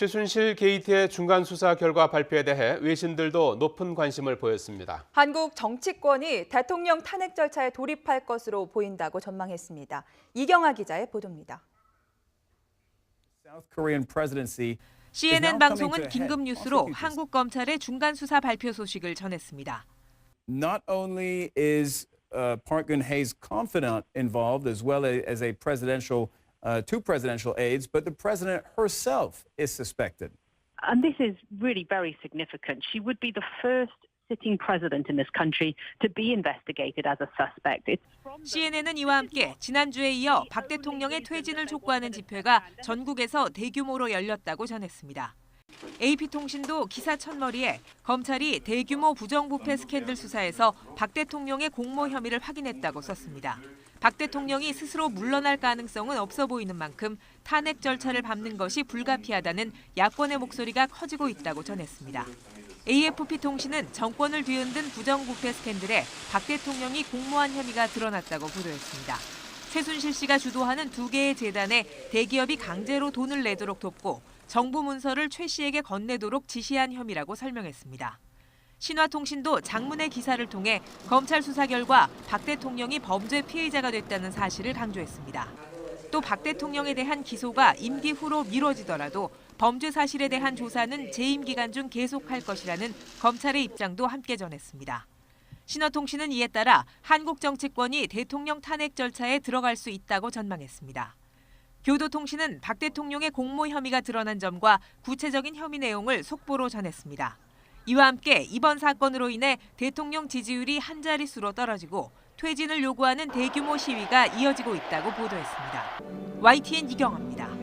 최순실 게이트의 중간 수사 결과 발표에 대해 외신들도 높은 관심을 보였습니다. 한국 정치권이 대통령 탄핵 절차에 돌입할 것으로 보인다고 전망했습니다. 이경아 기자의 보도입니다. South Korean presidency CNN 방송은 긴급 뉴스로 한국 검찰의 중간 수사 발표 소식을 전했습니다. not only is uh, Park Geun-hye's confidant involved, as well as a presidential, uh, two presidential aides, but the president herself is suspected. And this is really very significant. She would be the first sitting president in this country to be investigated as a suspect. It's CNN은 이와 함께 지난주에 이어 박 대통령의 퇴진을 촉구하는 집회가 전국에서 대규모로 열렸다고 전했습니다. AP통신도 기사 첫머리에 검찰이 대규모 부정부패 스캔들 수사에서 박 대통령의 공모 혐의를 확인했다고 썼습니다. 박 대통령이 스스로 물러날 가능성은 없어 보이는 만큼 탄핵 절차를 밟는 것이 불가피하다는 야권의 목소리가 커지고 있다고 전했습니다. AFP-통신은 정권을 뒤흔든 부정부패 스캔들에 박 대통령이 공모한 혐의가 드러났다고 보도했습니다. 최순실 씨가 주도하는 두 개의 재단에 대기업이 강제로 돈을 내도록 돕고 정부 문서를 최 씨에게 건네도록 지시한 혐의라고 설명했습니다. 신화통신도 장문의 기사를 통해 검찰 수사 결과 박 대통령이 범죄 피해자가 됐다는 사실을 강조했습니다. 또 박 대통령에 대한 기소가 임기 후로 미뤄지더라도 범죄 사실에 대한 조사는 재임 기간 중 계속할 것이라는 검찰의 입장도 함께 전했습니다. 신화통신은 이에 따라 한국 정치권이 대통령 탄핵 절차에 들어갈 수 있다고 전망했습니다. 교도통신은 박 대통령의 공모 혐의가 드러난 점과 구체적인 혐의 내용을 속보로 전했습니다. 이와 함께 이번 사건으로 인해 대통령 지지율이 한 자릿수로 떨어지고 퇴진을 요구하는 대규모 시위가 이어지고 있다고 보도했습니다. YTN 이경아입니다.